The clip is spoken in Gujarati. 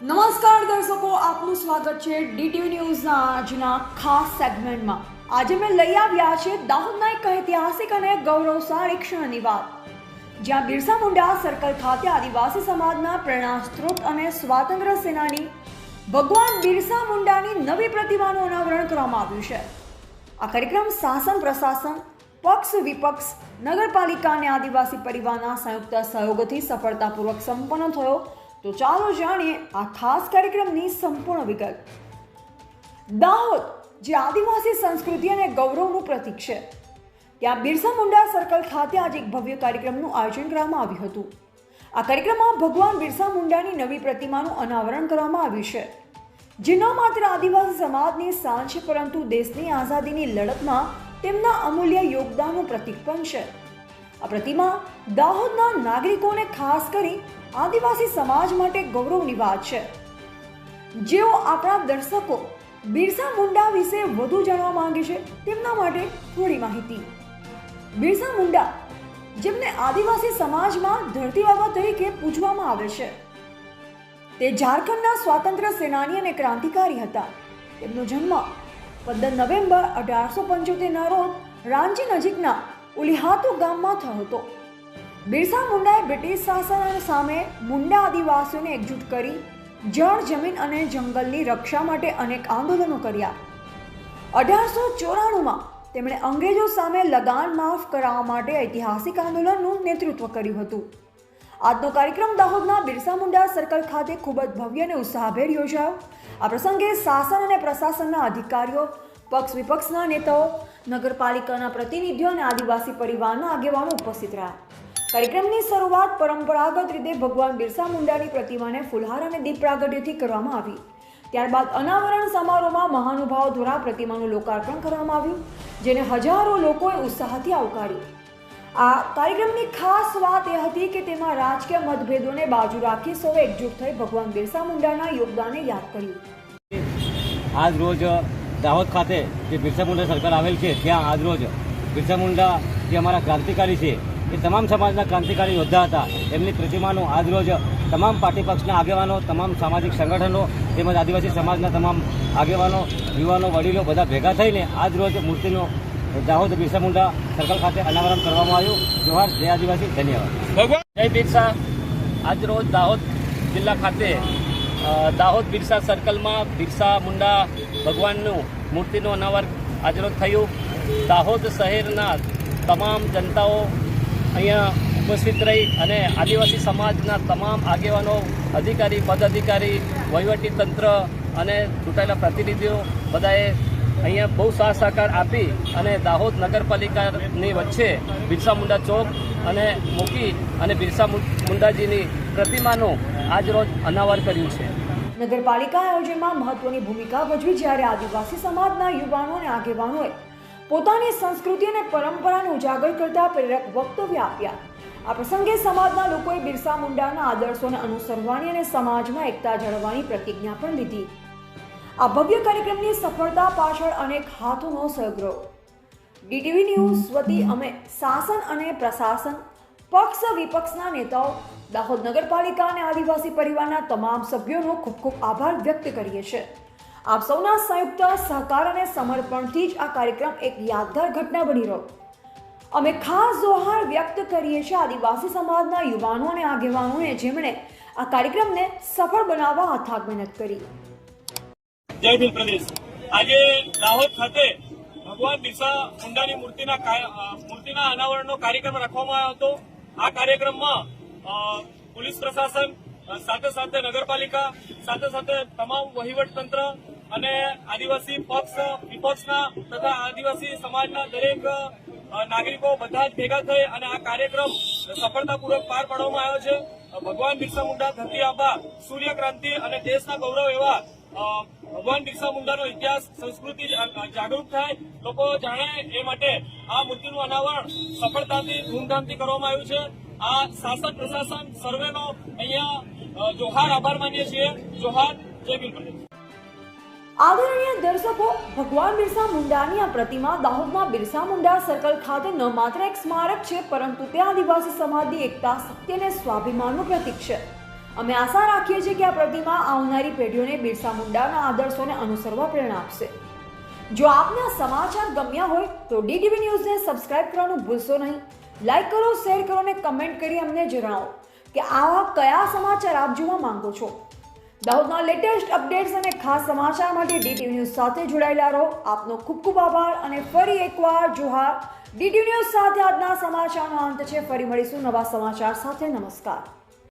નમસ્કાર દર્શકો, આપનું સ્વાગત છે ડીટીવી ન્યૂઝના આજના ખાસ સેગમેન્ટમાં. આજે મેં લઈ આવ્યા છે દાહોદના એક ઐતિહાસિક અને ગૌરવશાળી ક્ષણની વાત. જ્યાં બિરસા મુંડા સર્કલ ખાતે આદિવાસી સમાજના પ્રેરણા સ્ત્રોત અને સ્વાતંત્ર્ય સેનાની ભગવાન બિરસા મુંડાની નવી પ્રતિમાનું અનાવરણ કરવામાં આવ્યું છે. આ કાર્યક્રમ શાસન, પ્રશાસન, પક્ષ, વિપક્ષ, નગરપાલિકા અને આદિવાસી પરિવારના સંયુક્ત સહયોગથી સફળતાપૂર્વક સંપન્ન થયો. તો ચાલો જાણીએ આ ખાસ કાર્યક્રમની સંપૂર્ણ વિગત. દાહોદ, જે આદિવાસી સંસ્કૃતિ અને ગૌરવનું પ્રતીક છે. ત્યાં બિરસા મુંડા સર્કલ ખાતે આજે એક ભવ્ય કાર્યક્રમનું આયોજન કરવામાં આવ્યું હતું. આ કાર્યક્રમમાં ભગવાન બિરસા મુંડાની નવી પ્રતિમાનું અનાવરણ કરવામાં આવ્યું છે. જે ન માત્ર આદિવાસી સમાજની સાંજ છે, પરંતુ દેશની આઝાદીની લડતમાં તેમના અમૂલ્ય યોગદાનનું પ્રતીક પણ છે. આ પ્રતિમા દાહોદના નાગરિકોને ખાસ કરી આદિવાસી સમાજ માટે ગૌરવની વાત છે. જેઓ આપણા દર્શકો બિરસા મુંડા વિશે વધુ જાણવા માંગે છે, તેમના માટે થોડી માહિતી. બિરસા મુંડા, જેમને આદિવાસી સમાજમાં ધરતી બાબા તરીકે પૂજવામાં આવે છે. તે ઝારખંડના સ્વાતંત્ર્ય સેનાની અને ક્રાંતિકારી હતા. તેમનો જન્મ પંદર નવેમ્બર અઢારસો પંચોતેરના રોજ રાંચી નજીકના ઉલિહાતુ ગામમાં થયો હતો. બિરસા મુંડાએ બ્રિટિશ શાસન સામે મુંડા આદિવાસીઓને એકજૂટ કરી જળ, જમીન અને જંગલની રક્ષા માટે અનેક આંદોલનો કર્યા. અઢારસો ચોરાણુંમાં તેમણે અંગ્રેજો સામે લગાન માફ કરાવવા માટે ઐતિહાસિક આંદોલનનું નેતૃત્વ કર્યું હતું. આજનો કાર્યક્રમ દાહોદના બિરસા મુંડા સર્કલ ખાતે ખૂબ જ ભવ્ય અને ઉત્સાહભેર યોજાયો. આ પ્રસંગે શાસન અને પ્રશાસનના અધિકારીઓ, પક્ષ વિપક્ષના નેતાઓ, નગરપાલિકાના પ્રતિનિધિઓ અને આદિવાસી પરિવારના આગેવાનો ઉપસ્થિત રહ્યા. કાર્યક્રમની શરૂઆત પરંપરાગત રીતે ભગવાન બિરસા મુંડાની પ્રતિમાને ફુલહાર અને દીપ પ્રાગટ્યથી કરવામાં આવી. ત્યારબાદ અનાવરણ સમારોહમાં મહાનુભાવો દ્વારા પ્રતિમાનું લોકાર્પણ કરવામાં આવ્યું, જેને હજારો લોકોએ ઉત્સાહથી આવકાર્યું. આ કાર્યક્રમની ખાસ વાત એ હતી કે તેમાં રાજકીય મતભેદોને બાજુ રાખી સૌએ એકજૂટ થઈ ભગવાન બિરસા મુંડાના યોગદાનને યાદ કર્યું. આજ રોજ દાહોદ ખાતે જે બિરસા મુંડા સર્કલ આવેલ છે, ત્યાં આજ રોજ બિરસા મુંડા જે અમારા ક્રાંતિકારી છે એ તમામ સમાજના ક્રાંતિકારી યોદ્ધા હતા. એમની પ્રતિમાનું આજ રોજ તમામ પાર્ટી પક્ષના આગેવાનો તમામ સામાજિક સંગઠનો તેમજ આદિવાસી સમાજના તમામ આગેવાનો યુવાનો વડીલો બધા ભેગા થઈને આજ રોજ મૂર્તિનો દાહોદ બિરસા મુંડા સર્કલ ખાતે અનાવરણ કરવામાં આવ્યું. જોહાર જય આદિવાસી ધન્યવાદ. જય બિરસા. આજ રોજ દાહોદ જિલ્લા ખાતે દાહોદ બિરસા સર્કલમાં બિરસા મુંડા ભગવાનનું મૂર્તિનું અનાવર આજરોજ થયું. દાહોદ શહેરના તમામ જનતાઓ અહીંયા ઉપસ્થિત રહી અને આદિવાસી સમાજના તમામ આગેવાનો, અધિકારી, પદાધિકારી, વહીવટી તંત્ર અને ચૂંટાયેલા પ્રતિનિધિઓ બધાએ અહીંયા બહુ સાથ સહકાર આપી અને દાહોદ નગરપાલિકાની વચ્ચે બિરસા મુંડા ચોક અને મૂકી અને બિરસા મુંડાજીની પ્રતિમાનું આજ રોજ અનાવર કર્યું છે. નગરપાલિકા આયોજનમાં મહત્વની ભૂમિકા ભજવી જ્યારે આદિવાસી સમાજના યુવાનો અને આગેવાનોએ પોતાની સંસ્કૃતિ અને પરંપરાને ઉજાગર કરતા પ્રેરક વક્તવ્ય આપ્યા. આ પ્રસંગે સમાજના લોકોએ બિરસા મુંડાના આદર્શોને અનુસરવાની અને સમાજમાં એકતા જળવવાની પ્રતિજ્ઞા પણ લીધી. આ ભવ્ય કાર્યક્રમની સફળતા પાછળ અનેક હાથોનો સહગ્રહ ડીટીવી ન્યૂઝ વતી અમે શાસન અને પ્રશાસન, પક્ષ વિપક્ષના નેતાઓ, દાહોદ નગરપાલિકા અને આદિવાસી પરિવારના તમામ સભ્યોનો ખૂબ ખૂબ આભાર વ્યક્ત કરીએ છીએ. આપ સૌના સંયુક્ત સહકાર અને સમર્પણથી જ આ કાર્યક્રમ એક યાદગાર ઘટના બની રહ્યો. અમે ખાસ જોહાર વ્યક્ત કરીએ છીએ આદિવાસી સમાજના યુવાનો અને આગેવાનોને જેમણે આ કાર્યક્રમને સફળ બનાવવા અથાગ મહેનત કરી. જય ભીલ પ્રદેશ. આજે દાહોદ ખાતે ભગવાન બિરસા મુંડાની મૂર્તિના મૂર્તિના અનાવરણનો કાર્યક્રમ રાખવામાં આવ્યો હતો. આ કાર્યક્રમમાં પોલીસ પ્રશાસન સાથે સાથે નગરપાલિકા, સાથે સાથે તમામ વહીવટ તંત્ર અને આદિવાસી પક્ષ, વિપક્ષના તથા આદિવાસી સમાજના દરેક નાગરિકો બધા જ ભેગા થઈ અને આ કાર્યક્રમ સફળતાપૂર્વક પાર પાડવામાં આવ્યો છે. ભગવાન બિરસા મુંડા ધરતી આબા સૂર્યક્રાંતિ અને દેશના ગૌરવ એવા ભગવાન બિરસા મુંડાનો ઇતિહાસ, સંસ્કૃતિ જાગૃત થાય. લોકો જાણે એ માટે આ મૂર્તિનું અનાવરણ સફળતાથી, ધૂમધામથી કરવામાં આવ્યું છે. આ શાસન પ્રશાસન સર્વેનો અહીંયા જોહાર આભાર માનીએ છીએ. જોહાર, જય પ્રદેશ આદરણીય દર્શકો, ભગવાન બિરસા મુંડાની આ પ્રતિમા દાહોદમાં બિરસા મુંડા સર્કલ ખાતે ન માત્ર એક સ્મારક છે, પરંતુ તે આદિવાસી સમાજની એકતા, સત્ય અને સ્વાભિમાનનું પ્રતીક છે. અમે આશા રાખીએ છીએ કે આ પ્રતિમા આવનારી પેઢીઓને બિરસા મુંડાના આદર્શોને અનુસરવા પ્રેરણા આપશે. જો આપને આ સમાચાર ગમ્યા હોય, તો ડીટીવી ન્યૂઝને સબસ્ક્રાઇબ કરવાનું ભૂલશો નહીં. લાઇક કરો, શેર કરો અને કમેન્ટ કરી અમને જણાવો કે આવા કયા સમાચાર આપ જોવા માંગો છો. દાહોદના લેટેસ્ટ અપડેટ્સ અને ખાસ સમાચાર માટે ડીટીવી ન્યૂઝ સાથે જોડાયેલા રહો. આપનો ખૂબ ખૂબ આભાર અને ફરી એકવાર જોહાર. ડીટીવી ન્યૂઝ સાથે આજના સમાચારનો અંત છે. ફરી મળીશું નવા સમાચાર સાથે. નમસ્કાર.